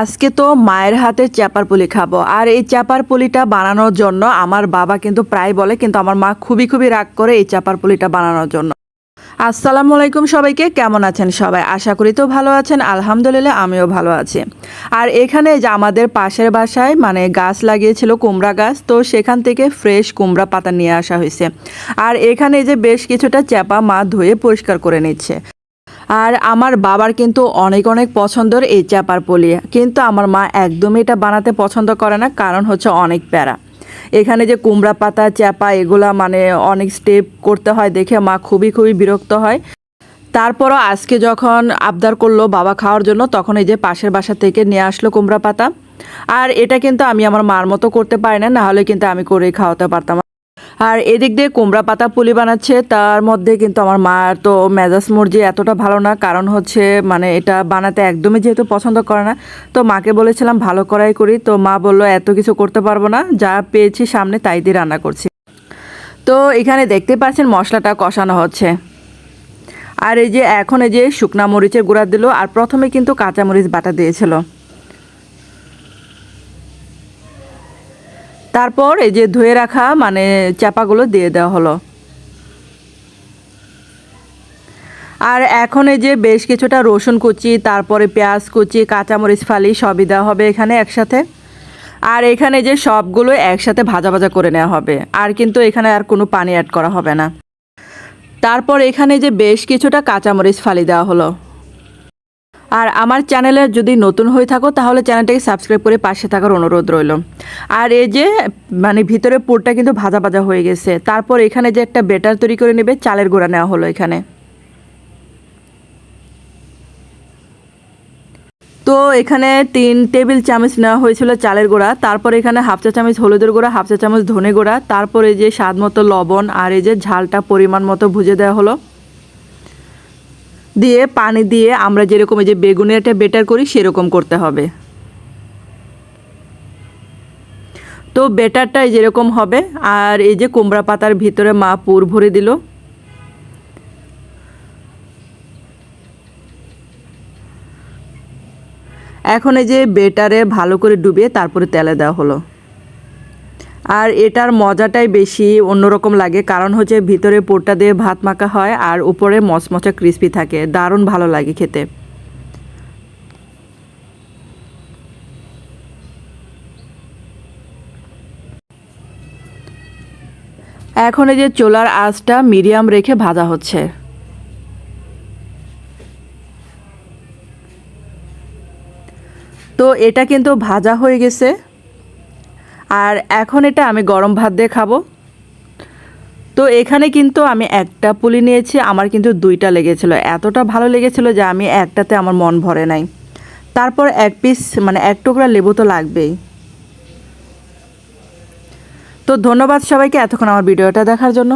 আজকে তো মায়ের হাতে চাপার পুলি খাব। আর এই চাপার পুলিটা বানানোর জন্য আমার বাবা কিন্তু প্রায় বলে, কিন্তু আমার মা খুবই খুবই রাগ করে এই চাপার পুলিটা বানানোর জন্য। আসসালামু আলাইকুম সবাইকে, কেমন আছেন সবাই? আশা করি তো ভালো আছেন, আলহামদুলিল্লাহ আমিও ভালো আছি। আর এখানে যে আমাদের পাশের বাসায় মানে গাছ লাগিয়েছিল কুমড়া গাছ, তো সেখান থেকে ফ্রেশ কুমড়া পাতা নিয়ে আসা হয়েছে। আর এখানে যে বেশ কিছুটা চাপা মা ধুয়ে পরিষ্কার করে নিচ্ছে। আর আমার বাবার কিন্তু অনেক অনেক পছন্দের এই চাপার পলি। কিন্তু আমার মা একদমই এটা বানাতে পছন্দ করে না, কারণ হচ্ছে অনেক প্যারা। এখানে যে কুমড়া পাতা চাপা এগুলা মানে অনেক স্টেপ করতে হয় দেখে মা খুবই খুবই বিরক্ত হয়। তারপরও আজকে যখন আবদার করল বাবা খাওয়ার জন্য, তখন এই যে পাশের বাসা থেকে নিয়ে আসলো কুমড়া পাতা। আর এটা কিন্তু আমি আমার মার মতো করতে পারি না, নাহলে কিন্তু আমি করে খাওয়াতে পারতাম। আর এদিক দিয়ে কুমড়া পাতা পুলি বানাচ্ছে, তার মধ্যে কিন্তু আমার মার তো মেজাজ মর্জি এতটা ভালো না। কারণ হচ্ছে মানে এটা বানাতে একদমই যেহেতু পছন্দ করে না। তো মাকে বলেছিলাম, ভালো করাই করি। তো মা বলল, এত কিছু করতে পারব না, যা পেয়েছি সামনে তাই দিয়ে রান্না করছি। তো এখানে দেখতে পাচ্ছেন, মশলাটা কষানো হচ্ছে। আর এই যে, এখন এই যে শুকনা মরিচের গুঁড়া দিল, আর প্রথমে কিন্তু কাঁচা মরিচ বাটা দিয়েছিল। তারপর এই যে ধুয়ে রাখা মানে চাপাগুলো দিয়ে দেওয়া হলো। আর এখন এই যে বেশ কিছুটা রসুন কুচি, তারপরে পেঁয়াজ কুচি, কাঁচামরিচ ফালি, সবই দেওয়া হবে এখানে একসাথে। আর এখানে যে সবগুলো একসাথে ভাজা ভাজা করে নেওয়া হবে। আর কিন্তু এখানে আর কোনো পানি অ্যাড করা হবে না। তারপর এখানে যে বেশ কিছুটা কাঁচামরিচ ফালি দেওয়া হলো। আর আমার চ্যানেলে যদি নতুন হয়ে থাকো, তাহলে চ্যানেলটাকে সাবস্ক্রাইব করে পাশে থাকার অনুরোধ রইল। আর এই যে মানে ভিতরে পুরটা কিন্তু ভাজা ভাজা হয়ে গেছে। তারপর এখানে যে একটা বেটার তৈরি করে নেবে, চালের গোড়া নেওয়া হলো এখানে। তো এখানে তিন টেবিল চামচ নেওয়া হয়েছিল চালের গোড়া। তারপর এখানে হাফ চা চামচ হলুদের গুঁড়া হাফ চা চামচ ধনে গুঁড়া। তারপর এই যে স্বাদ মতো লবণ আর এই যে ঝালটা পরিমাণ মতো ভুজে দেওয়া হলো। দিয়ে, পানি দিয়ে আমরা যেরকম এই যে বেগুনের একটা বেটার করি, সেরকম করতে হবে। তো বেটারটা যেরকম হবে, আর এই যে কুমড়া পাতার ভিতরে মা পুর ভরে দিল। এখন এই যে বেটারে ভালো করে ডুবিয়ে তারপরে তেলে দেওয়া হলো। আর এটার মজাটাই বেশি অন্যরকম লাগে, কারণ হচ্ছে ভিতরে পোরটা দিয়ে ভাত মাখা হয় আর উপরে মচমচা ক্রিস্পি থাকে। দারুণ ভালো লাগে খেতে। এখন এই যে চোলার আঁচটা মিডিয়াম রেখে ভাজা হচ্ছে। তো এটা কিন্তু ভাজা হয়ে গেছে। আর এখন এটা আমি গরম ভাত দিয়ে খাব। তো এখানে কিন্তু আমি একটা পুলি নিয়েছি, আমার কিন্তু দুইটা লেগেছিলো। এতটা ভালো লেগেছিল যে আমি একটাতে আমার মন ভরে নাই। তারপর এক পিস মানে এক টুকরা লেবু তো লাগবেই। তো ধন্যবাদ সবাইকে এতক্ষণ আমার ভিডিওটা দেখার জন্য।